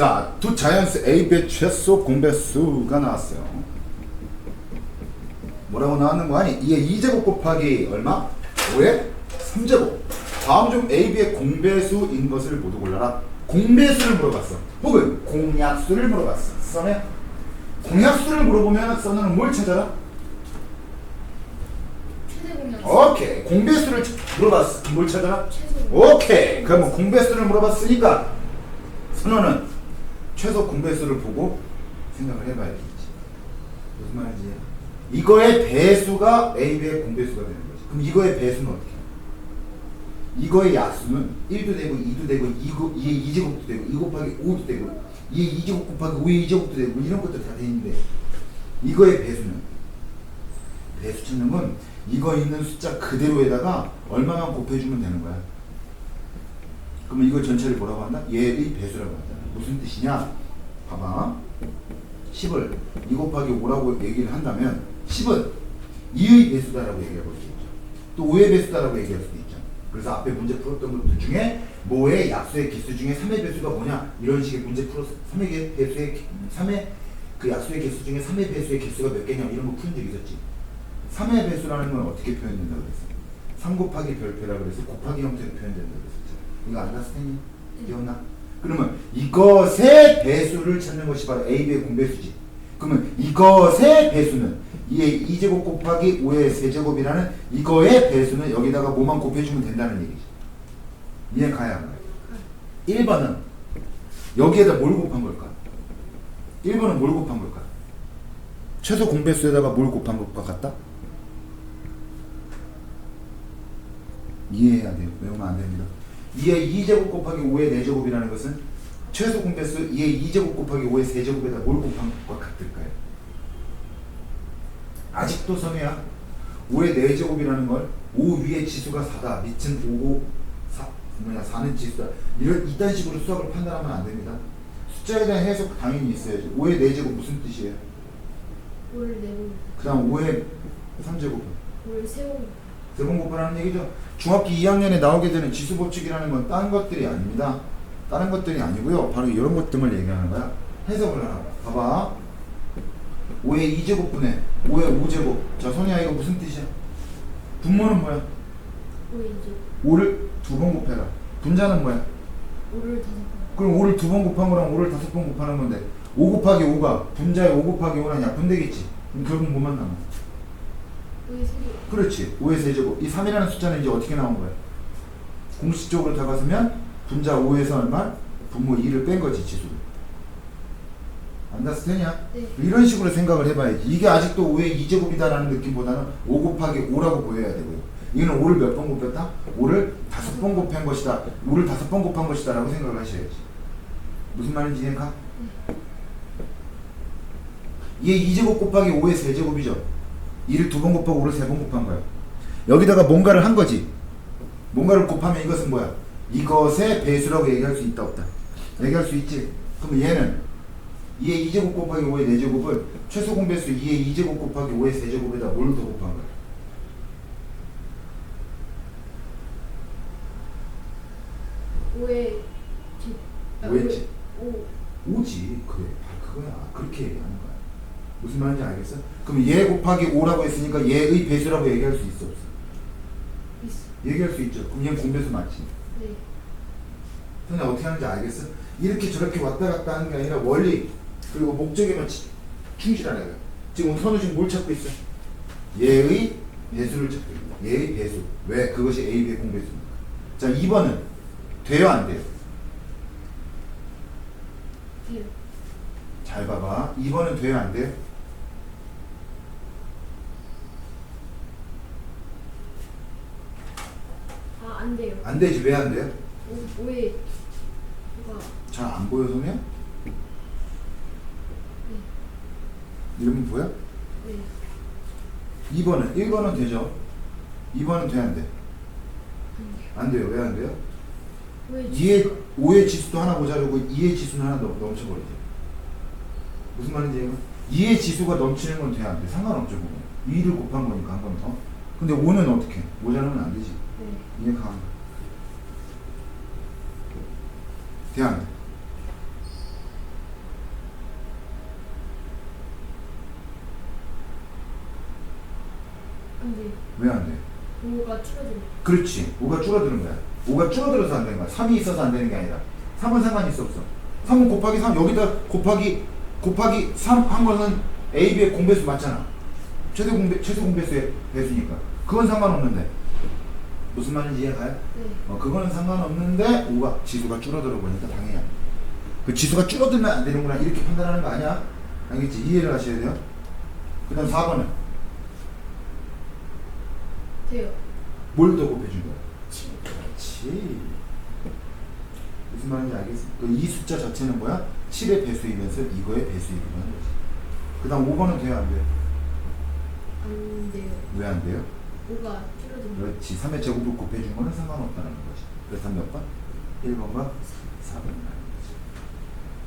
자, 두 자연수 A배 최소 공배수가 나왔어요. 뭐라고 나왔는 거 아니? 이게 2제곱 곱하기 얼마? 5의 3제곱. 다음 중 AB의 공배수인 것을 모두 골라라. 공배수를 물어봤어. 혹은 공약수를 물어봤어. 써네? 공약수를 물어보면 써는 뭘 찾아라? 최대 공약. 오케이. 공배수를 물어봤어. 뭘 찾아라? 최소. 오케이. 그러면 공배수를 물어봤으니까 선호는 최소 공배수를 보고 생각을 해봐야 되겠지. 무슨 말인지? 이거의 배수가 A배의 공배수가 되는 거지. 그럼 이거의 배수는 어떻게? 해? 이거의 약수는 1도 되고 2도 되고 2고 2의 2제곱도 되고 2 곱하기 5도 되고 2의 2제곱 곱하기 5의 2제곱도 되고 뭐 이런 것들 다돼 있는데 이거의 배수는 배수 찾는 건 이거 있는 숫자 그대로에다가 얼마만 곱해주면 되는 거야. 그러면 이거 전체를 뭐라고 한다? 얘의 배수라고 한다. 무슨 뜻이냐? 봐봐. 10을 2 곱하기 5라고 얘기를 한다면 10은 2의 배수다라고 얘기해 볼 수 있죠. 또 5의 배수다라고 얘기할 수도 있죠. 그래서 앞에 문제 풀었던 것들 중에 뭐의 약수의 개수 중에 3의 배수가 뭐냐? 이런 식의 문제 풀어서 3의 배수의 3의 그 약수의 개수 중에 3의 배수의 개수가 몇 개냐 이런 거 푸는 적 있었지. 3의 배수라는 건 어떻게 표현된다고 그랬어? 3 곱하기 별표라고 그래서 곱하기 형태로 표현된다고 그랬었죠. 이거 알았을 테니? 기억나? 그러면 이것의 배수를 찾는 것이 바로 AB의 공배수지. 그러면 이것의 배수는 이의 2제곱 곱하기 5의 세제곱이라는 이거의 배수는 여기다가 뭐만 곱해주면 된다는 얘기지. 이해 가야 한 거야. 1번은 여기에다 뭘 곱한 걸까? 1번은 뭘 곱한 걸까? 최소 공배수에다가 뭘 곱한 것과 같다? 이해해야 돼요. 외우면 안 됩니다. 2의 2제곱 곱하기 5의 4제곱이라는 것은 최소 공배수 2의 2제곱 곱하기 5의 세제곱에다 뭘 곱한 것과 같을까요? 아직도 선우야. 5의 4제곱이라는 걸 5 위의 지수가 4다. 밑은 5고 4, 뭐냐 4는 지수다. 이런 이딴 식으로 수학을 판단하면 안 됩니다. 숫자에 대한 해석 당연히 있어야죠. 5의 4제곱 무슨 뜻이에요? 올 내고. 그 다음 5의 3제곱은? 올 세고. 세번 곱하라는 얘기죠. 중학교 2학년에 나오게 되는 지수 법칙이라는 건 다른 것들이 아닙니다. 다른 것들이 아니고요. 바로 이런 것 등을 얘기하는 거야. 해석을 하라. 봐봐. 5의 2제곱분의 5의 5제곱. 자, 선이야 이거 무슨 뜻이야? 분모는 뭐야? 올 이제. 5를 두 번 곱해라. 분자는 뭐야? 올을 다섯 번. 그럼 5를 두 번 곱한 거랑 5를 다섯 번 곱하는 건데 5 곱하기 5가 분자의 5 곱하기 5랑 약분되겠지. 그럼 결국 뭐만 남아? 그렇지. 5의 세제곱. 이 3이라는 숫자는 이제 어떻게 나온 거야? 공식적으로 다가서면 분자 5에서 얼마? 분모 2를 뺀 거지, 지수를. 안다스테냐? 네. 이런 식으로 생각을 해봐야지. 이게 아직도 5의 2제곱이다라는 느낌보다는 5 곱하기 5라고 보여야 되고요. 이거는 5를 몇 번 곱했다? 5를 다섯 번 곱한 것이다. 5를 다섯 번 곱한 것이다. 라고 생각을 하셔야지. 무슨 말인지 이해가? 이게 2제곱 곱하기 5의 세제곱이죠. 2를 두번 곱하고 5를 세 번 곱한 거야. 여기다가 뭔가를 한 거지. 뭔가를 곱하면 이것은 뭐야? 이것의 배수라고 얘기할 수 있다 없다? 얘기할 수 있지. 그럼 얘는 2의 2제곱 곱하기 5의 4제곱을 최소 공배수 2의 2제곱 곱하기 5의 세제곱에다 뭘로 더 곱한 거야? 오의 집. 아, 오의 오의- 집. 오. 5지. 그래. 아, 그거야. 그렇게 얘기하는 거야. 무슨 말인지 알겠어? 그럼 얘 곱하기 5라고 했으니까 얘의 배수라고 얘기할 수 있어 없어? 있어. 얘기할 수 있죠. 그럼 얘는 공배수 맞지? 네. 근데 어떻게 하는지 알겠어? 이렇게 저렇게 왔다 갔다 하는 게 아니라 원리 그리고 목적에만 치- 충실하는 거야. 지금 선우 지금 뭘 찾고 있어? 얘의 배수를 찾고 있다. 얘의 배수. 왜? 그것이 A의 공배수니까. 자, 2번은 돼요, 안 돼요? 돼요. 잘 봐봐. 2번은 돼요, 안 돼요? 아, 안 돼요. 안 되지. 왜 안 돼요? 오, 오의 누가 잘 안 보여, 선우야? 네. 이러면 보여? 네. 2번은 1번은 되죠. 2번은 돼, 안 돼? 안 돼요. 왜 안 돼요? 2의 5의 지수도 하나 모자르고 2의 지수는 하나 넘, 넘쳐버리죠. 무슨 말인지? 2의 지수가 넘치는 건 돼, 안 돼? 상관없죠, 그거. 2를 곱한 거니까 한 번 더. 근데 5는 어떻게? 모자라면 안 되지. 네. 이게 강. 대안. 근데 왜 안 돼? 5가 줄어들어. 그렇지. 5가 줄어드는 거야. 5가 줄어들어서 안 되는 거야. 3이 있어서 안 되는 게 아니라. 3은 상관이 있어 없어. 3은 곱하기 3 여기다 곱하기 곱하기 3 한 거는 A, B의 공배수 맞잖아. 최대 공배 최소 공배수의 배수니까. 그건 상관없는데. 무슨 말인지 이해가요? 네. 어, 그거는 상관없는데 5가 지수가 줄어들어 보니까 돼. 그 지수가 줄어들면 안 되는구나 이렇게 판단하는 거 아니야? 알겠지? 이해를 하셔야 돼요. 그 다음 4번은 돼요. 뭘더 곱해준 거야? 7. 그렇지. 무슨 말인지 알겠어? 그이 숫자 자체는 뭐야? 7의 배수이면서 이거의 배수이기만 하는 거지. 그 다음 5번은 돼요? 안 돼요? 안 돼요. 왜 안 돼요? 5가 줄어든 거. 그렇지. 3의 제곱을 곱해준 거는 상관없다는 거지. 그래서 몇 번? 1번과 4번이라는 거지.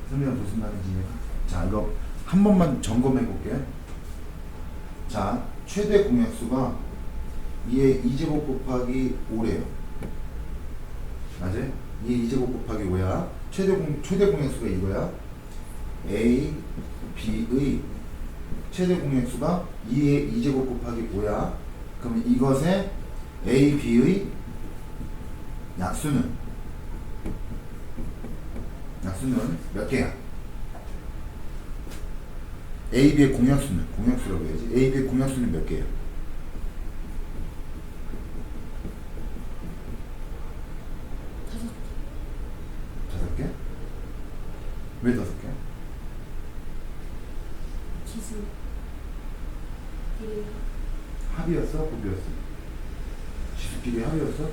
선생님 무슨 말인지 이해가? 자, 이거 한 번만 점검해 볼게요. 자, 최대 공약수가 2의 2제곱 곱하기 5래요. 맞아요? 2의 2제곱 곱하기 5야. 최대 공, 최대 공약수가 이거야. A, B의 최대 공약수가 2의 2제곱 곱하기 5야. 그러면 이것의 A, B의 약수는 약수는 몇 개야? A, B의 공약수는 공약수라고 해야지. A, B의 공약수는 몇 개예요? 다섯 다섯 개? 왜 다섯 개? 기수. 비례. 합이었어? 곱이었어? 지수끼리 합이었어?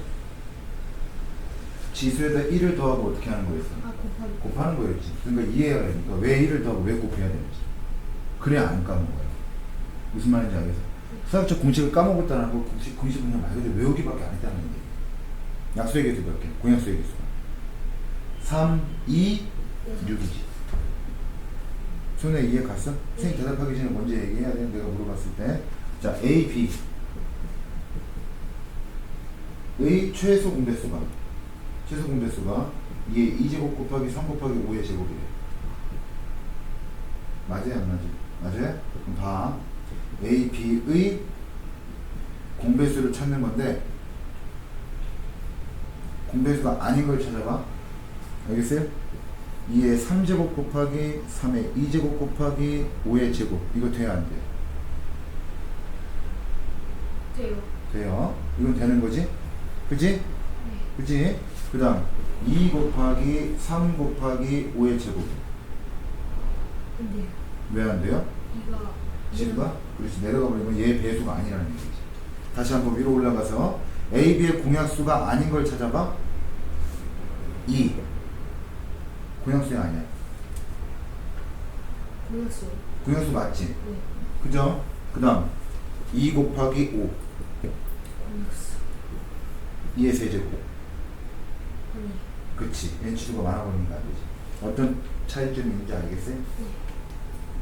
지수에다 1을 더하고 어떻게 하는 거였어? 아 곱하기. 곱하는 거였지. 그러니까 이해해야 되니까 왜 1을 더하고 왜 곱해야 되는지. 그래야 안 까먹어요. 무슨 말인지 알겠어? 수학적 공식을 까먹었다는 거 공식, 공식은 그냥 말 그대로 외우기밖에 안 했다는 얘기. 약수의 개수 몇 개? 공약수의 개수가. 3, 2, 6이지. 손에 이해 갔어? 선생님 대답하기 전에 먼저 얘기해야 돼. 내가 물어봤을 때. 자, A, B. 의 최소 공배수가 최소 공배수가 이게 2제곱 곱하기 3 곱하기 5의 제곱이래. 맞아요, 안 맞아요? 맞아요? 그럼 봐. A, B의 공배수를 찾는 건데 공배수가 아닌 걸 찾아봐. 알겠어요? 2의 3제곱 곱하기 3의 2제곱 곱하기 5의 제곱. 이거 돼야 안 돼? 돼요. 돼요. 이건 되는 거지? 그지? 네. 그지? 그 다음 2 곱하기 3 곱하기 5의 제곱. 안 돼요. 왜안 돼요? 이가 지수가? 그렇지. 내려가 버리면 얘 배수가 아니라는 얘기지. 다시 한번 위로 올라가서 A, B의 공약수가 아닌 걸 찾아봐. 2. 공약수야 아니야. 공약수. 공약수 맞지? 네. 그죠? 그 다음 2 곱하기 5. 공약수. 2의 세제곱. 그치. n 치수가 많아 보이니까 안 되지. 어떤 차이점이 있는지 알겠어요? 네.